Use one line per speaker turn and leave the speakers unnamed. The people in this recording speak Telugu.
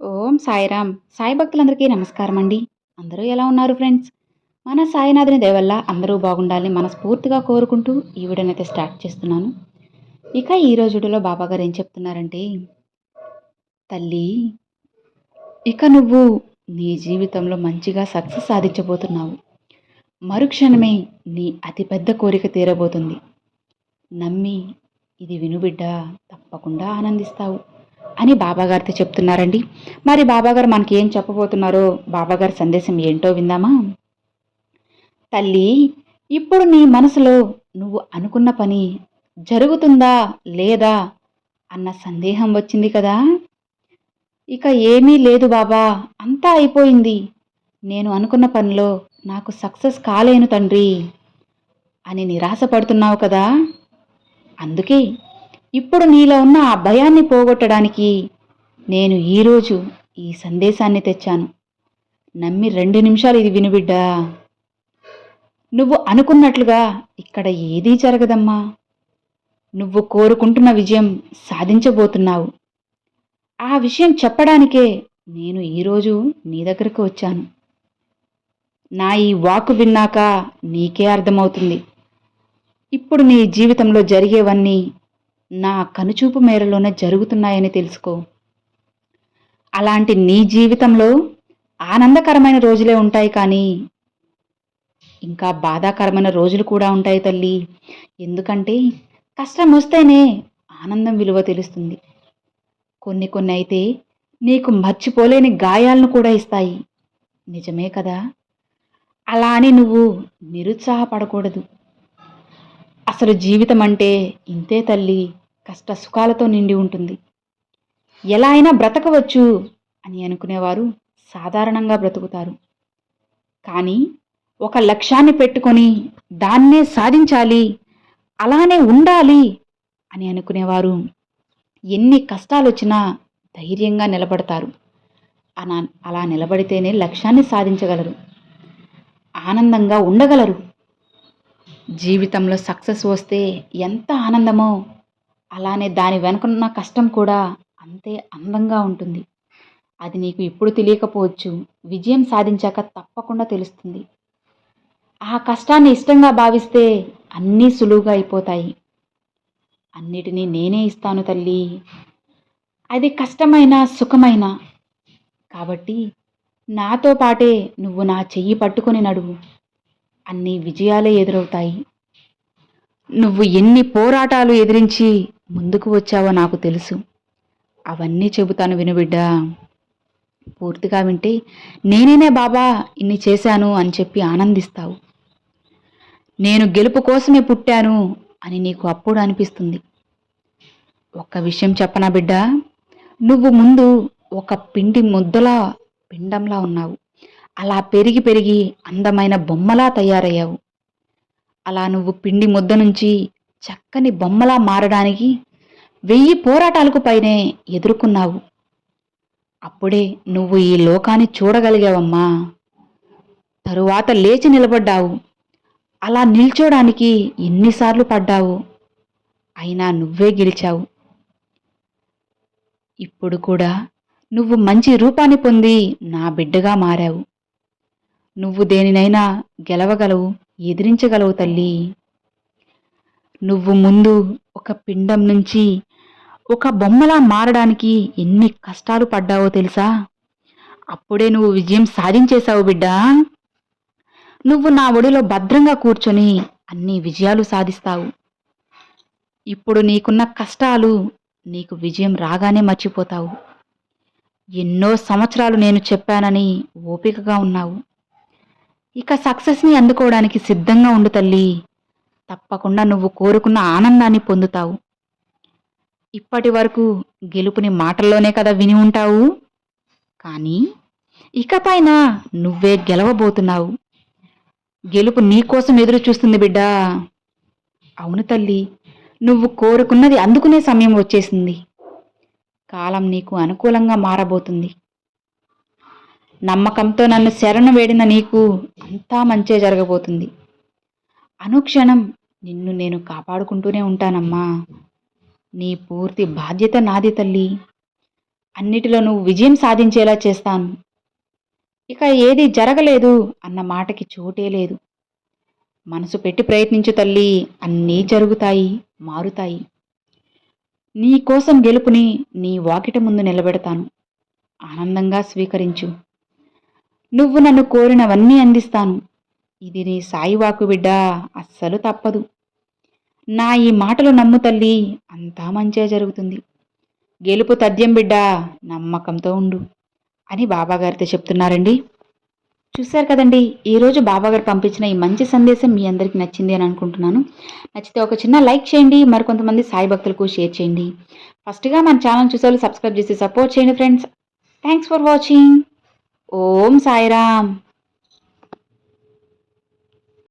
ఓం సాయిరామ్. సాయి భక్తులందరికీ నమస్కారం అండి అందరూ ఎలా ఉన్నారు ఫ్రెండ్స్? మన సాయినాథుని దయవల్ల అందరూ బాగుండాలని మనస్ఫూర్తిగా కోరుకుంటూ ఈ వీడియోని అయితే స్టార్ట్ చేస్తున్నాను. ఇక ఈ రోజులో బాబా గారు ఏం చెప్తున్నారంటే తల్లి ఇక నువ్వు నీ జీవితంలో మంచిగా సక్సెస్ సాధించబోతున్నావు. మరుక్షణమే నీ అతిపెద్ద కోరిక తీరబోతుంది. నమ్మి ఇది వినుబిడ్డ తప్పకుండా ఆనందిస్తావు. అని బాబాగారితో చెప్తున్నారండి. మరి బాబాగారు మనకి ఏం చెప్పబోతున్నారో బాబాగారి సందేశం ఏంటో విందామా? తల్లి ఇప్పుడు నీ మనసులో నువ్వు అనుకున్న పని జరుగుతుందా లేదా అన్న సందేహం వచ్చింది కదా? ఇక ఏమీ లేదు బాబా అంతా అయిపోయింది. నేను అనుకున్న పనిలో నాకు సక్సెస్ కాలేను తండ్రి అని నిరాశపడుతున్నావు కదా? అందుకే ఇప్పుడు నీలో ఉన్న ఆ భయాన్ని పోగొట్టడానికి నేను ఈరోజు ఈ సందేశాన్ని తెచ్చాను. నమ్మి రెండు నిమిషాలు ఇది వినుబిడ్డా నువ్వు అనుకున్నట్లుగా ఇక్కడ ఏదీ జరగదమ్మా. నువ్వు కోరుకుంటున్న విజయం సాధించబోతున్నావు. ఆ విషయం చెప్పడానికే నేను ఈరోజు నీ దగ్గరకు వచ్చాను. నా ఈ వాకు విన్నాక నీకే అర్థమవుతుంది. ఇప్పుడు నీ జీవితంలో జరిగేవన్నీ నా కనుచూపు మేరలోనే జరుగుతున్నాయని తెలుసుకో. అలాంటి నీ జీవితంలో ఆనందకరమైన రోజులే ఉంటాయి కానీ ఇంకా బాధాకరమైన రోజులు కూడా ఉంటాయి తల్లి. ఎందుకంటే కష్టం వస్తేనే ఆనందం విలువ తెలుస్తుంది. కొన్ని కొన్ని అయితే నీకు మర్చిపోలేని గాయాలను కూడా ఇస్తాయి. నిజమే కదా? అలా అని నువ్వు నిరుత్సాహపడకూడదు. అసలు జీవితం అంటే ఇంతే తల్లి కష్ట సుఖాలతో నిండి ఉంటుంది. ఎలా అయినా బ్రతకవచ్చు అని అనుకునేవారు సాధారణంగా బ్రతుకుతారు. కానీ ఒక లక్ష్యాన్ని పెట్టుకొని దాన్నే సాధించాలి అలానే ఉండాలి అని అనుకునేవారు ఎన్ని కష్టాలు వచ్చినా ధైర్యంగా నిలబడతారు. అలా అలా నిలబడితేనే లక్ష్యాన్ని సాధించగలరు. ఆనందంగా ఉండగలరు. జీవితంలో సక్సెస్ వస్తే ఎంత ఆనందమో అలానే దాని వెనుకున్న కష్టం కూడా అంతే అందంగా ఉంటుంది. అది నీకు ఇప్పుడు తెలియకపోవచ్చు విజయం సాధించాక తప్పకుండా తెలుస్తుంది. ఆ కష్టాన్ని ఇష్టంగా భావిస్తే అన్నీ సులువుగా అయిపోతాయి. అన్నిటినీ నేనే ఇస్తాను తల్లి. అది కష్టమైన సుఖమైన. కాబట్టి నాతో పాటే నువ్వు నా చెయ్యి పట్టుకొని నడువు. అన్ని విజయాలే ఎదురవుతాయి. నువ్వు ఎన్ని పోరాటాలు ఎదిరించి ముందుకు వచ్చావో నాకు తెలుసు. అవన్నీ చెబుతాను వినుబిడ్డా పూర్తిగా వింటే నేనేనే బాబా ఇన్ని చేశాను అని చెప్పి ఆనందిస్తావు. నేను గెలుపు కోసమే పుట్టాను అని నీకు అప్పుడు అనిపిస్తుంది. ఒక్క విషయం చెప్పనా బిడ్డ? నువ్వు ముందు ఒక పిండి ముద్దలా పిండంలా ఉన్నావు. అలా పెరిగి పెరిగి అందమైన బొమ్మలా తయారయ్యావు. అలా నువ్వు పిండి ముద్ద నుంచి చక్కని బొమ్మలా మారడానికి వెయ్యి పోరాటాలకు పైనే ఎదుర్కొన్నావు. అప్పుడే నువ్వు ఈ లోకాన్ని చూడగలిగావమ్మా. తరువాత లేచి నిలబడ్డావు. అలా నిల్చోడానికి ఎన్నిసార్లు పడ్డావు. అయినా నువ్వే గెలిచావు. ఇప్పుడు కూడా నువ్వు మంచి రూపాన్ని పొంది నా బిడ్డగా మారావు. నువ్వు దేనినైనా గెలవగలవు ఎదిరించగలవు తల్లి. నువ్వు ముందు ఒక పిండం నుంచి ఒక బొమ్మలా మారడానికి ఎన్ని కష్టాలు పడ్డావో తెలుసా? అప్పుడే నువ్వు విజయం సాధించేశావు బిడ్డా. నువ్వు నా ఒడిలో భద్రంగా కూర్చొని అన్ని విజయాలు సాధిస్తావు. ఇప్పుడు నీకున్న కష్టాలు నీకు విజయం రాగానే మర్చిపోతావు. ఎన్నో సంవత్సరాలు నేను చెప్పానని ఓపికగా ఉన్నావు. ఇక సక్సెస్ని అందుకోవడానికి సిద్ధంగా ఉండు తల్లి. తప్పకుండా నువ్వు కోరుకున్న ఆనందాన్ని పొందుతావు. ఇప్పటి వరకు గెలుపుని మాటల్లోనే కదా విని ఉంటావు. కానీ ఇకపైన నువ్వే గెలవబోతున్నావు. గెలుపు నీకోసం ఎదురు చూస్తుంది బిడ్డా. అవును తల్లి నువ్వు కోరుకున్నది అందుకునే సమయం వచ్చేసింది. కాలం నీకు అనుకూలంగా మారబోతుంది. నమ్మకంతో నన్ను శరణు వేడిన నీకు అంతా మంచే జరగబోతుంది. అనుక్షణం నిన్ను నేను కాపాడుకుంటూనే ఉంటానమ్మా. నీ పూర్తి బాధ్యత నాది తల్లి. అన్నిటిలో నువ్వు విజయం సాధించేలా చేస్తాను. ఇక ఏది జరగలేదు అన్న మాటకి చోటే లేదు. మనసు పెట్టి ప్రయత్నించు తల్లి అన్నీ జరుగుతాయి మారుతాయి. నీ కోసం గెలుపుని నీ వాకిట ముందు నిలబెడతాను. ఆనందంగా స్వీకరించు. నువ్వు నన్ను కోరినవన్నీ అందిస్తాను. ఇది నీ సాయివాకు బిడ్డ అస్సలు తప్పదు. నా ఈ మాటలు నమ్ము తల్లి అంతా మంచే జరుగుతుంది. గెలుపు తథ్యం బిడ్డ నమ్మకంతో ఉండు అని బాబాగారితో చెప్తున్నారండి. చూశారు కదండి ఈరోజు బాబాగారు పంపించిన ఈ మంచి సందేశం మీ అందరికీ నచ్చింది అని అనుకుంటున్నాను. నచ్చితే ఒక చిన్న లైక్ చేయండి మరికొంతమంది సాయి భక్తులకు షేర్ చేయండి. ఫస్ట్గా మన ఛానల్ చూసే సబ్స్క్రైబ్ చేసి సపోర్ట్ చేయండి friends. Thanks for watching. Om Sairam.